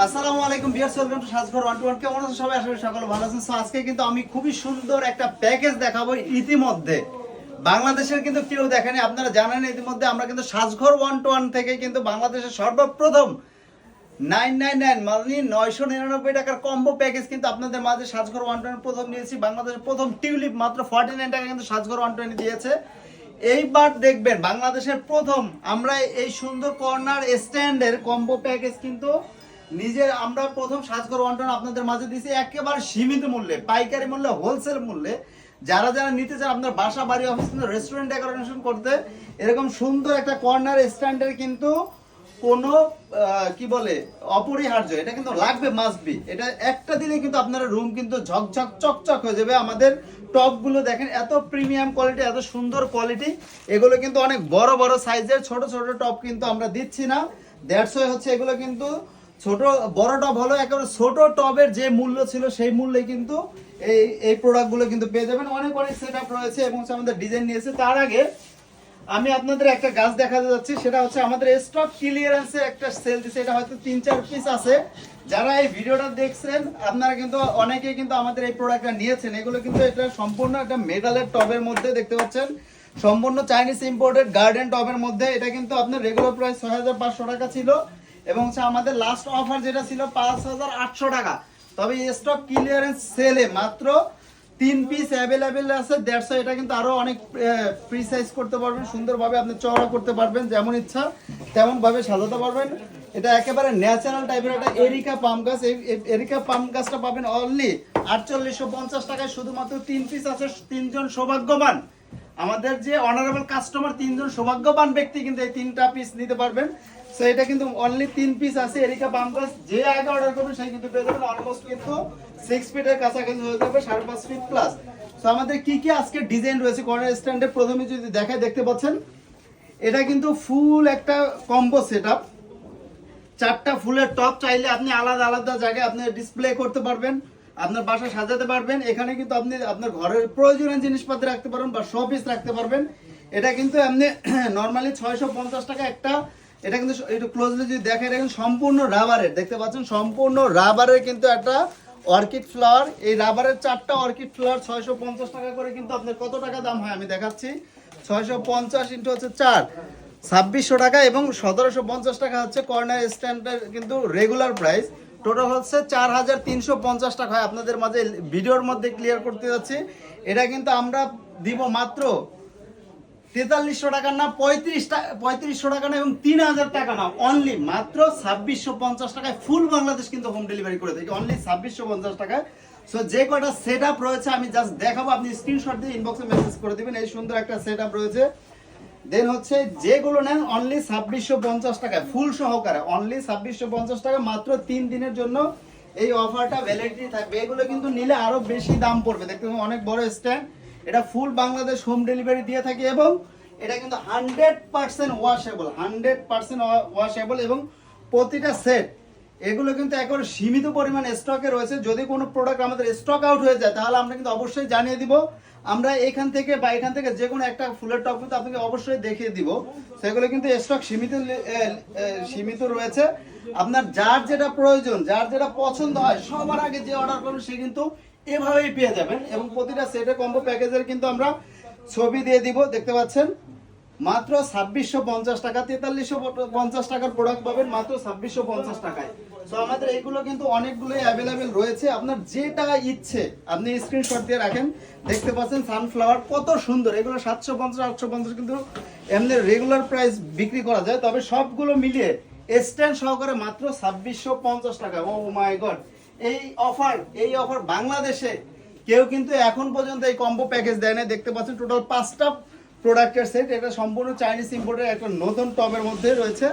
আসসালামু আলাইকুম viewers welcome to Sajghor one two one কেমন আছেন সবাই আশা করি সকলে ভালো আছেন। So, আজকে কিন্তু আমি খুবই সুন্দর একটা প্যাকেজ দেখাবো ইতিমধ্যে। বাংলাদেশের কিন্তু কেউ দেখেনি আপনারা জানেন ইতিমধ্যে আমরা কিন্তু সাজঘর ওয়ান টু ওয়ান থেকে কিন্তু বাংলাদেশের সর্বপ্রথম নাইন নাইন নাইন মানে নয়শো নিরানব্বই টাকার কম্বো প্যাকেজ কিন্তু আপনাদের মাঝে সাজঘর ওয়ান টোয়েন্টি প্রথম নিয়েছি। বাংলাদেশের প্রথম টিউলিপ মাত্র ফর্টি নাইন টাকা কিন্তু সাজঘর ওয়ান টোয়েন্টি দিয়েছে। এইবার দেখবেন বাংলাদেশের প্রথম আমরা এই সুন্দর কর্নার স্ট্যান্ডের কম্বো প্যাকেজ কিন্তু নিজের আমরা প্রথম সাজঘর ওয়ান আপনাদের মাঝে দিয়েছি, একেবারে সীমিত মূল্যে, পাইকারি মূল্যে হোলসেল মূল্যে। যারা যারা নিতে চান, আপনার বাসা, বাড়ি অফিস রেস্টুরেন্ট ডেকোরেশন করতে, এরকম সুন্দর একটা কর্নার স্ট্যান্ডের কিন্তু কোনো কি বলে, অপরিহার্য। এটা কিন্তু লাগবে মাস্ট বি এটা একটা দিনে কিন্তু আপনার রুম কিন্তু ঝকঝক, চকচক হয়ে যাবে। আমাদের টপগুলো দেখেন, এত প্রিমিয়াম কোয়ালিটি এত সুন্দর কোয়ালিটি এগুলো কিন্তু অনেক বড় বড় সাইজের ছোট ছোট টপ কিন্তু আমরা দিচ্ছি না। ওয়াই হচ্ছে এগুলো কিন্তু ছোট, বড় টপ হলো একেবারে ছোট টবের যে মূল্য ছিল সেই মূল্যে কিন্তু এই এই প্রোডাক্টগুলো কিন্তু পেয়ে যাবেন। অনেক অনেক সেট আপ রয়েছে এবং আমাদের ডিজাইন নিয়েছে তার আগে আমি আপনাদের একটা গাছ দেখাতে যাচ্ছি। সেটা হচ্ছে আমাদের স্টক ক্লিয়ারেন্সে একটা সেল দিছে। এটা হয়তো তিন, চার পিস আছে। যারা এই ভিডিওটা দেখছেন, আপনারা কিন্তু অনেকে কিন্তু আমাদের এই প্রোডাক্টটা নিয়েছেন। এগুলো কিন্তু এটা সম্পূর্ণ একটা মেটালের টবের মধ্যে দেখতে পাচ্ছেন। সম্পূর্ণ চাইনিজ ইম্পোর্টেড গার্ডেন টবের মধ্যে। এটা কিন্তু আপনার রেগুলার প্রাইস ছয় হাজার পাঁচশো টাকা ছিল। এবং হচ্ছে আমাদের লাস্ট অফার যেটা ছিল পাঁচ হাজার আটশো টাকা। তবে স্টক ক্লিয়ারেন্স সেলে মাত্র তিন পিস অ্যাভেলেবেল আছে। দেড়শো এটা কিন্তু আরও অনেক প্রিসাইজ করতে পারবেন, সুন্দরভাবে আপনি চওড়া করতে পারবেন, যেমন ইচ্ছা, তেমনভাবে সাজাতে পারবেন। এটা একেবারে ন্যাচারাল টাইপের একটা এরিকা পাম গাছ। এই এরিকা পাম গাছটা পাবেন অনলি আটচল্লিশশো পঞ্চাশ টাকায়। শুধুমাত্র তিন পিস আছে, তিনজন সৌভাগ্যবান। আমাদের যে অনারেবল কাস্টমার তিনজন সৌভাগ্যবান ব্যক্তি কিন্তু এই তিনটা পিস নিতে পারবেন। সো এটা কিন্তু অনলি তিন পিস আছে। এরিকা গাছ যে আগে অর্ডার করবেন সেই কিন্তু পেয়ে যাবেন অলমোস্ট কিন্তু সিক্স ফিটের কাছাকাছি হয়ে যাবে, সাড়ে পাঁচ ফিট প্লাস তো আমাদের কি কি আজকে ডিজাইন রয়েছে কর্নার স্ট্যান্ডে প্রথমে যদি দেখায় দেখতে পাচ্ছেন? এটা কিন্তু ফুল একটা কম্বো সেট আপ চারটা ফুলের টপ চাইলে আপনি আলাদা আলাদা জায়গায় আপনি ডিসপ্লে করতে পারবেন। আপনার বাসা সাজাতে পারবেন, এখানে কিন্তু আপনি আপনার ঘরের প্রয়োজনীয় জিনিসপত্র রাখতে পারবেন বা শো পিস রাখতে পারবেন। এটা কিন্তু আপনি নর্মালি ছয়শো পঞ্চাশ টাকা একটা, এটা কিন্তু একটু ক্লোজলি যদি দেখেন এটা কিন্তু সম্পূর্ণ রাবারের, দেখতে পাচ্ছেন? সম্পূর্ণ রাবারের কিন্তু একটা অর্কিড ফ্লাওয়ার এই রাবারের চারটা অর্কিড ফ্লাওয়ার ছয়শো পঞ্চাশ টাকা করে কিন্তু আপনার কত টাকা দাম হয় আমি দেখাচ্ছি। ছয়শো পঞ্চাশ ইন্টু হচ্ছে চার, ছাব্বিশশো টাকা এবং সতেরোশো পঞ্চাশ টাকা হচ্ছে কর্নার স্ট্যান্ডের কিন্তু রেগুলার প্রাইস টোটাল হচ্ছে চার হাজার তিনশো পঞ্চাশ টাকা। হয় আপনাদের মাঝে ভিডিওর মধ্যে ক্লিয়ার করতে যাচ্ছি। এটা কিন্তু আমরা দিব মাত্র তেতাল্লিশশো টাকা না, পঁয়ত্রিশ টাকা পঁয়ত্রিশশো টাকা না এবং তিন হাজার টাকা না। অনলি মাত্র ছাব্বিশশো পঞ্চাশ টাকায় ফুল বাংলাদেশ কিন্তু হোম ডেলিভারি করে থাকি। অনলি ছাব্বিশশো পঞ্চাশ টাকায়। সো যে কটা সেট আপ রয়েছে, আমি জাস্ট দেখাবো। আপনি স্ক্রিনশট দিয়ে ইনবক্সে মেসেজ করে দেবেন। এই সুন্দর একটা সেট রয়েছে। দেন হচ্ছে যেগুলো নেন অনলি ছাব্বিশশো পঞ্চাশ টাকায় ফুল সহকারে অনলি ছাব্বিশশো পঞ্চাশ টাকা মাত্র তিন দিনের জন্য এই অফারটা ভ্যালিডিটি থাকবে। এগুলো কিন্তু নিলে আরও বেশি দাম পড়বে। দেখতে অনেক বড় স্ট্যান্ড এটা ফুল বাংলাদেশ হোম ডেলিভারি দিয়ে থাকে এবং এটা কিন্তু hundred percent washable hundred percent washable এবং প্রতিটা সেট এগুলো কিন্তু একেবারে সীমিত পরিমাণ স্টকে রয়েছে। যদি কোনো প্রোডাক্ট আমাদের স্টক আউট হয়ে যায়, তাহলে আমরা কিন্তু অবশ্যই জানিয়ে দিব। আমরা এখান থেকে বা এখান থেকে যে কোনো একটা ফুলের টপ কিন্তু আপনাকে অবশ্যই দেখিয়ে দিব। সেগুলো কিন্তু স্টক সীমিত সীমিত রয়েছে। আপনার যার যেটা প্রয়োজন, যার যেটা পছন্দ হয়, সবার আগে যে অর্ডার করবেন সে কিন্তু এভাবেই পেয়ে যাবেন। এবং প্রতিটা সেটের কম্বো প্যাকেজের কিন্তু আমরা ছবি দিয়ে দিব। দেখতে পাচ্ছেন? মাত্র ছাব্বিশশো পঞ্চাশ টাকা, তেতাল্লিশশো পঞ্চাশ টাকার প্রোডাক্ট পাবেন মাত্র ছাব্বিশশো পঞ্চাশ টাকায়। তো আমাদের এইগুলো কিন্তু অনেকগুলোই অ্যাভেলেবেল রয়েছে। আপনার যেটা ইচ্ছে, আপনি স্ক্রিনশট দিয়ে রাখেন। দেখতে পাচ্ছেন সানফ্লাওয়ার কত সুন্দর। এগুলো সাতশো পঞ্চাশ, আটশো পঞ্চাশ কিন্তু এমনি রেগুলার প্রাইস বিক্রি করা যায়। তবে সবগুলো মিলিয়ে স্ট্যান্ড সহকারে মাত্র ছাব্বিশশো পঞ্চাশ টাকা। ও মাই গড এই অফার এই অফার বাংলাদেশে কেউ কিন্তু এখন পর্যন্ত এই কম্বো প্যাকেজ দেয় না দেখতে পাচ্ছেন টোটাল পাঁচটা প্রোডাক্টের সেট, এটা সম্পূর্ণ চাইনিজ ইম্পোর্টের একটা নতুন টপের মধ্যে রয়েছে।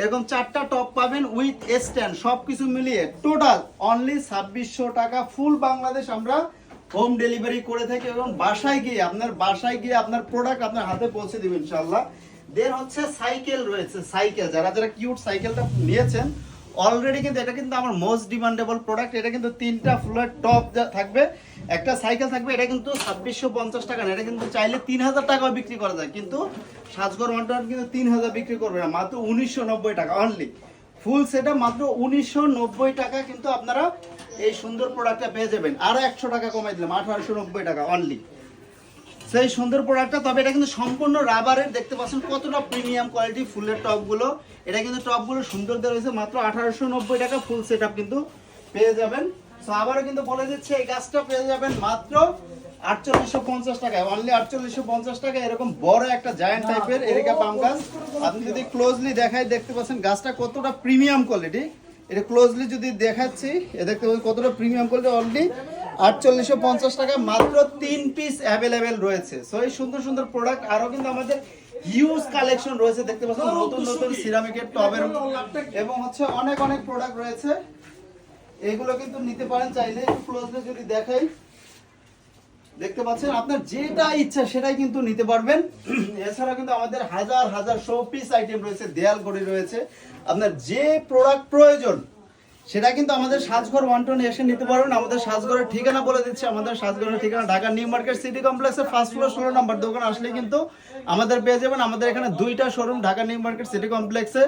এরকম চারটা টপ পাবেন উইথ স্ট্যান্ড সব কিছু মিলিয়ে টোটাল অনলি ছাব্বিশশো টাকা ফুল বাংলাদেশ আমরা হোম ডেলিভারি করে থাকি এবং বাসায় গিয়ে আপনার, বাসায় গিয়ে আপনার প্রোডাক্ট আপনার হাতে পৌঁছে দিবেন ইনশাল্লাহ দেন হচ্ছে সাইকেল রয়েছে সাইকেল যারা যারা কিউট সাইকেলটা নিয়েছেন অলরেডি কিন্তু এটা কিন্তু আমার মোস্ট ডিমান্ডেবল প্রোডাক্ট এটা কিন্তু তিনটা ফুলের টপ থাকবে, একটা সাইকেল থাকবে, এটা কিন্তু ছাব্বিশশো পঞ্চাশ টাকা এটা কিন্তু চাইলে তিন হাজার টাকা বিক্রি করা যায়। কিন্তু সাজগর ওয়ান কিন্তু তিন হাজার বিক্রি করবে না, মাত্র উনিশশো নব্বই টাকা অনলি ফুল সেটা মাত্র উনিশশো নব্বই টাকা কিন্তু আপনারা এই সুন্দর প্রোডাক্টটা পেয়ে যাবেন। আরও একশো টাকা কমাই দিলাম, আঠারোশো নব্বই টাকা অনলি সেই সুন্দর প্রোডাক্টটা তবে এটা কিন্তু সম্পূর্ণ রাবারের দেখতে পাচ্ছেন কতটা প্রিমিয়াম কোয়ালিটি ফুলের টপগুলো এটা কিন্তু টপগুলো সুন্দর দেওয়া হয়েছে মাত্র আঠারোশো নব্বই টাকা ফুল সেট কিন্তু পেয়ে যাবেন। তো আবারও কিন্তু বলে দিচ্ছে এই গাছটা পেয়ে যাবেন মাত্র আটচল্লিশশো পঞ্চাশ টাকায়। অনলি আটচল্লিশশো পঞ্চাশ টাকা এরকম বড় একটা জায়ান্ট টাইপের এরিকা পাম গাছ। আপনি যদি ক্লোজলি দেখায় দেখতে পাচ্ছেন গাছটা কতটা প্রিমিয়াম কোয়ালিটি এটা ক্লোজলি যদি দেখাচ্ছি এ দেখতে পাচ্ছেন কতটা প্রিমিয়াম কোয়ালিটি অলরেডি আটচল্লিশশো পঞ্চাশ টাকা মাত্র তিন পিস অ্যাভেলেবেল রয়েছে। সো এই সুন্দর সুন্দর প্রোডাক্ট আরও কিন্তু আমাদের হিউজ কালেকশন রয়েছে। দেখতে পাচ্ছেন নতুন নতুন সিরামিকের টবের এবং হচ্ছে অনেক অনেক প্রোডাক্ট রয়েছে। এগুলো কিন্তু নিতে পারেন চাইলে একটু ক্লোজলি যদি দেখাই। দেখতে পাচ্ছেন আপনার যেটা ইচ্ছা সেটাই কিন্তু নিতে পারবেন। এছাড়া কিন্তু আমাদের হাজার হাজার শো পিস আইটেম রয়েছে দেয়াল ঘড়ি রয়েছে। আপনার যে প্রোডাক্ট প্রয়োজন সেটা কিন্তু আমাদের সাজঘর ওয়ান টোনে এসে নিতে পারবেন। আমাদের সাজঘরের ঠিকানা বলে দিচ্ছি। আমাদের সাজঘরের ঠিকানা ঢাকা নিউ মার্কেট সিটি কমপ্লেক্সের ফার্স্ট ফ্লোর ষোলো নম্বর দোকান। আসলে কিন্তু আমাদের পেয়ে যাবেন আমাদের এখানে দুইটা showroom Dhaka new market city কমপ্লেক্সে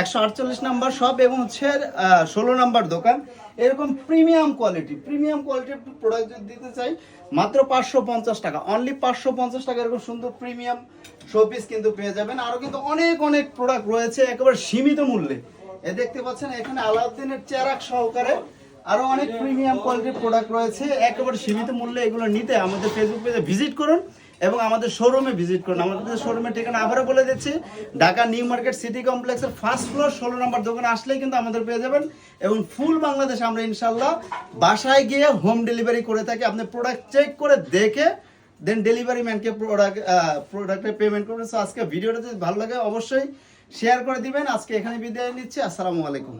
একশো আটচল্লিশ নাম্বার শপ এবং হচ্ছে ষোলো নাম্বার দোকান। এরকম প্রিমিয়াম কোয়ালিটি প্রিমিয়াম কোয়ালিটির প্রোডাক্ট যদি দিতে চাই, মাত্র পাঁচশো পঞ্চাশ টাকা। অনলি পাঁচশো পঞ্চাশ টাকা এরকম সুন্দর প্রিমিয়াম শোপিস কিন্তু পেয়ে যাবেন। আরও কিন্তু অনেক অনেক প্রোডাক্ট রয়েছে একেবারে সীমিত মূল্যে। এ দেখতে পাচ্ছেন, এখানে আলাউদ্দিনের চেরাক সহকারে আরও অনেক প্রিমিয়াম কোয়ালিটির প্রোডাক্ট রয়েছে। একেবারে সীমিত মূল্যে এগুলো নিতে আমাদের ফেসবুক পেজে ভিজিট করুন এবং আমাদের শোরুমে ভিজিট করুন। আমাদের শোরুমের ঠিকানা আবারও বলে দিচ্ছি, ঢাকা নিউ মার্কেট সিটি কমপ্লেক্সের ফার্স্ট ফ্লোর ষোলো নম্বর দোকানে আসলেই কিন্তু আমাদের পেয়ে যাবেন এবং ফুল বাংলাদেশ আমরা ইনশাল্লাহ বাসায় গিয়ে হোম ডেলিভারি করে থাকি। আপনি প্রোডাক্ট চেক করে দেখে দেন ডেলিভারি ম্যানকে প্রোডাক্ট প্রোডাক্টের পেমেন্ট করবেন। সো আজকে ভিডিওটা যদি ভালো লাগে, অবশ্যই শেয়ার করে দিবেন। আজকে এখানে বিদায় নিচ্ছি। আসসালামু আলাইকুম।